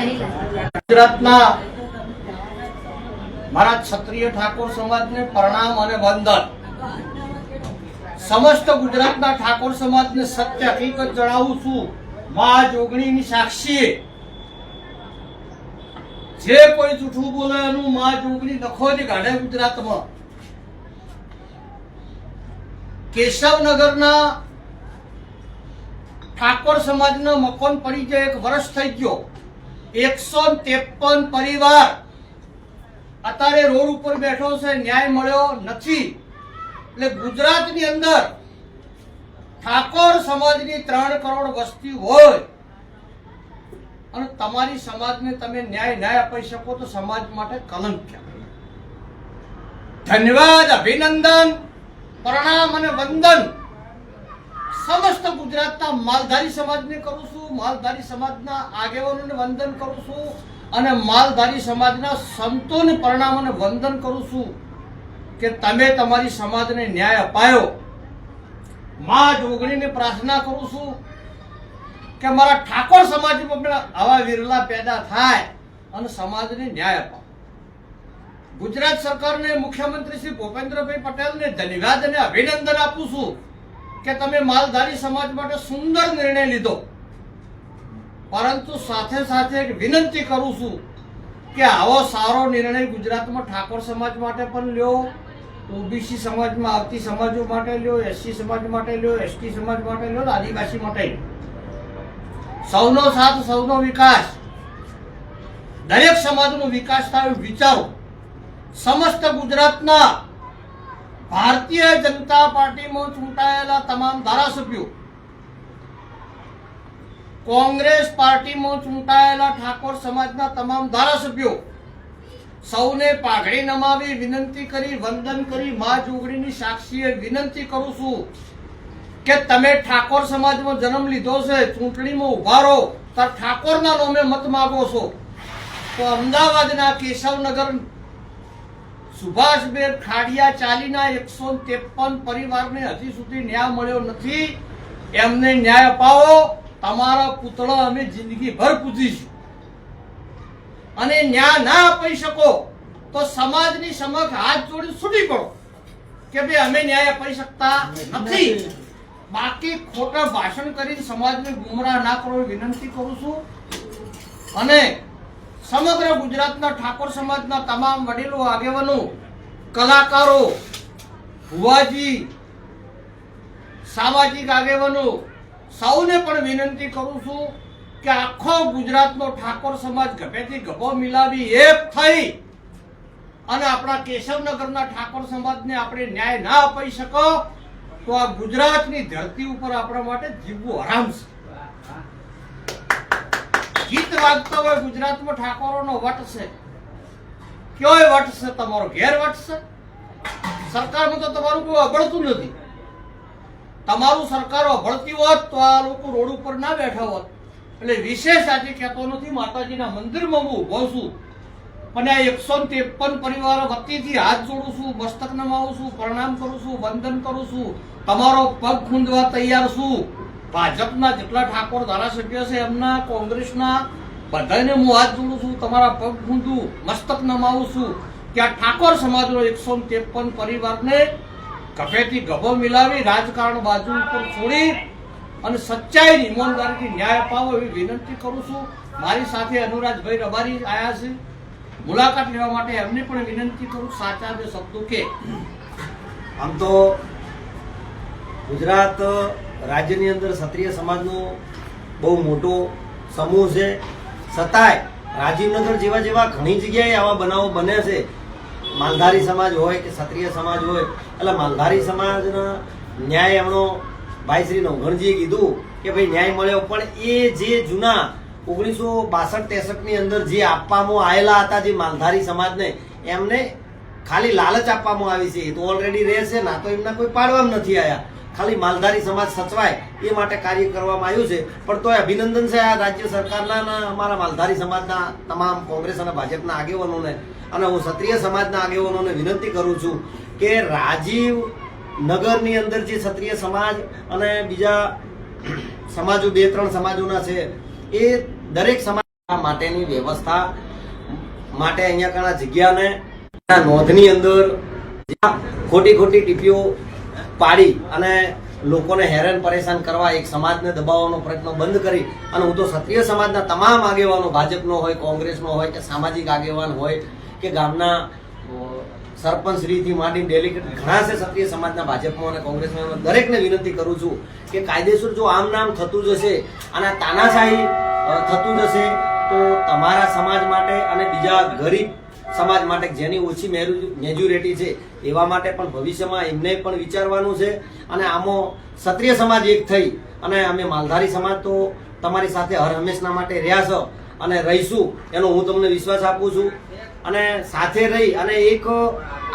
ગુજરાતના મારા ક્ષત્રિય ઠાકોર સમાજને પ્રણામ અને વંદન. સમસ્ત ગુજરાતના ઠાકોર સમાજને સત્ય હકીકત જણાવું છું. મા જોગણીની સાક્ષી જે કોઈ જૂઠું બોલે એનું મા જોગણી નખોજી કાઢે ગુજરાતમાં. કેશવનગરના ઠાકોર સમાજનો મકાન પડી જાય એક વર્ષ થઈ ગયો. એકસો ત્રેપન પરિવાર અત્યારે રોડ ઉપર બેઠો છે, ન્યાય મળ્યો નથી. એટલે ગુજરાતની અંદર ઠાકોર સમાજની ત્રણ કરોડ વસ્તી હોય અને તમારી સમાજને તમે ન્યાય ન્યાય આપી શકો તો સમાજ માટે કલંક કહેવાય ધન્યવાદ, અભિનંદન, પ્રણામ અને વંદન. સમસ્ત ગુજરાતના માલધારી સમાજને કરું છું, માલધારી સમાજના આગેવાનોને વંદન કરું છું અને માલધારી સમાજના સંતોને પરિણામોને વંદન કરું છું કે તમે તમારી સમાજને ન્યાય અપાયો. મા જોગણીને પ્રાર્થના કરું છું કે મારા ઠાકોર સમાજમાં આવા વિરલા પેદા થાય અને સમાજને ન્યાય અપાવો. ગુજરાત સરકારને મુખ્યમંત્રી શ્રી ભૂપેન્દ્રભાઈ પટેલને ધન્યવાદ અને અભિનંદન આપું છું. કે તમે માલધારી સમાજ માટે સુંદર નિર્ણય લીધો. પરંતુ સાથે સાથે એક વિનંતી કરું છું કે આવો સારો નિર્ણય ગુજરાતમાં ઠાકોર સમાજ માટે પણ લ્યો ઓબીસી સમાજમાં આવતી સમાજો માટે લ્યો એસસી સમાજ માટે લ્યો એસટી સમાજ માટે લ્યો, આદિવાસી માટે. સૌનો સાથ, સૌનો વિકાસ. દરેક સમાજનો વિકાસ થાય વિચારો. સમસ્ત ગુજરાતના ભારતીય જનતા પાર્ટીમાં ચૂંટાયેલા તમામ ધારાસભ્યો, કોંગ્રેસ પાર્ટીમાં ચૂંટાયેલા ઠાકોર સમાજના તમામ ધારાસભ્યો, સૌને પાઘડી નમાવી વિનંતી કરી, વંદન કરી, મા જોગડીની સાક્ષીએ વિનંતી કરું છું કે તમે ઠાકોર સમાજમાં જન્મ લીધો છે, ચૂંટણીમાં ઊભા રહો, તો ઠાકોરના નામે મત માગો છો. તો અમદાવાદના કેશવનગર સુભાષબેન ખાડિયા ચાલીના એકસો ત્રેપન પરિવારને હજી સુધી ન્યાય મળ્યો નથી. એમને ન્યાય અપાવો. તમારા પુતળા અમે જિંદગીભર પૂજીશું. અને ન્યાય ના આપી શકો તો સમાજની સમક્ષ હાથ જોડી છૂટી પડો. કે ભાઈ અમે ન્યાય અપાઈ શકતા નથી. બાકી ખોટા ભાષણ કરીને સમાજને ગુમરાહ ના કરો વિનંતી કરું છું. અને સમગ્ર ગુજરાતના ઠાકોર સમાજના તમામ વડીલો, આગેવાનો, કલાકારો, ભુવાજી, સામાજિક આગેવાનો, સૌને પણ વિનંતી કરું છું કે આખો ગુજરાતનો ઠાકોર સમાજ ગભેથી ગભો મિલાવી, એક થઈ અને આપણા કેશવનગરના ઠાકોર સમાજને આપણે ન્યાય ના અપાઈ શકો, તો આ ગુજરાતની ધરતી ઉપર આપણા માટે જીવવું આરામ છે વાગતા હોય ગુજરાતમાં ઠાકોરોનો વટ છે. કયોય વટ છે? તમારો ઘેર વટ છે? સરકારમાં તો તમારું કોઈ અબળતું નથી. તમારું સરકાર અભળતી હોત તો આ લોકો રોડ ઉપર ના બેઠા હોત. એટલે વિશેષ આજે કહેતો નથી, માતાજીના મંદિરમાં હું ઊભો છું. અને આ એકસો ત્રેપન પરિવારો વતીથી હાથ જોડું છું, મસ્તક નમાવું છું, પ્રણામ કરું છું, વંદન કરું છું, તમારો પગ ખૂંદવા તૈયાર છું. ભાજપના જેટલા ઠાકોર ધારાસભ્ય છે, એમના કોંગ્રેસના બધાને હું હાથ જોડું છું, તમારા પગ ખૂંદું મસ્તક નમાવું છું. કે ઠાકોર સમાજનો એકસો ત્રેપન પરિવારને કફેથી ગભો મિલાવી રાજકારણ બાજુ ઉપર છોડી અને સચ્ચાઈ ઈમાનદારીથી ન્યાય અપાવો એવી વિનંતી કરું છું. મારી સાથે અનુરાજભાઈ રબારી આવ્યા છે. મુલાકાત લેવા માટે એમને પણ વિનંતી કરું સાચા બે શબ્દો કે. આમ તો ગુજરાત રાજ્યની અંદર ક્ષત્રિય સમાજનો બહુ મોટો સમૂહ છે. છતાંય રાજીવનગર જેવા જેવા ઘણી જગ્યાએ આવા બનાવો બને છે. માલધારી સમાજ હોય કે ક્ષત્રિય સમાજ હોય, એટલે માલધારી સમાજના ન્યાય એમનો ભાઈ શ્રી નવઘણજીએ કીધું કે ભાઈ ન્યાય મળ્યો, પણ એ જે જૂના ઓગણીસો બાસઠ ત્રેસઠની અંદર જે આપવામાં આવેલા હતા જે માલધારી સમાજને, એમને ખાલી લાલચ આપવામાં આવી છે. એ તો ઓલરેડી રહેશે, ના તો એમના કોઈ પાડવામાં નથી આયા. ખાલી માલધારી સમાજ સચવાય એ માટે કાર્ય કરવામાં આવ્યું છે. પણ તોય અભિનંદન છે આ રાજ્ય સરકારના અમારા માલધારી સમાજના તમામ કોંગ્રેસ અને ભાજપના આગેવાનોને. અને હું ક્ષત્રિય સમાજના આગેવાનોને વિનંતી કરું છું કે રાજીવ નગરની અંદર જે ક્ષત્રિય સમાજ અને બીજા સમાજો, બે, ત્રણ સમાજોના છે, એ દરેક સમાજ માટેની વ્યવસ્થા માટે અહીંયા ઘણા જગ્યાને નોંધની અંદર ખોટી ખોટી ટીપીઓ પાડી અને લોકોને હેરાન પરેશાન કરવા એક સમાજને દબાવવાનો પ્રયત્ન બંધ કરી. અને હું તો ક્ષત્રિય સમાજના તમામ આગેવાનો, ભાજપનો હોય, કોંગ્રેસનો હોય કે સામાજિક આગેવાન હોય કે ગામના સરપંચ સરપંચશ્રીથી માંડી ડેલિગેટ ઘણા છે ક્ષત્રિય સમાજના ભાજપમાં અને કોંગ્રેસમાં. દરેકને વિનંતી કરું છું કે કાયદેસર જો આમ નામ થતું જશે અને તાનાશાહી થતું જશે તો તમારા સમાજ માટે અને બીજા ગરીબ સમાજ માટે જેની ઓછી મેજ્યુરિટી છે, એવા માટે પણ ભવિષ્યમાં એમને પણ વિચારવાનું છે. અને આમાં ક્ષત્રિય સમાજ એક થઈ અને અમે માલધારી સમાજ તો તમારી સાથે હર હંમેશના માટે રહ્યા છો અને રહીશું, એનો હું તમને વિશ્વાસ આપું છું. અને સાથે રહી અને એક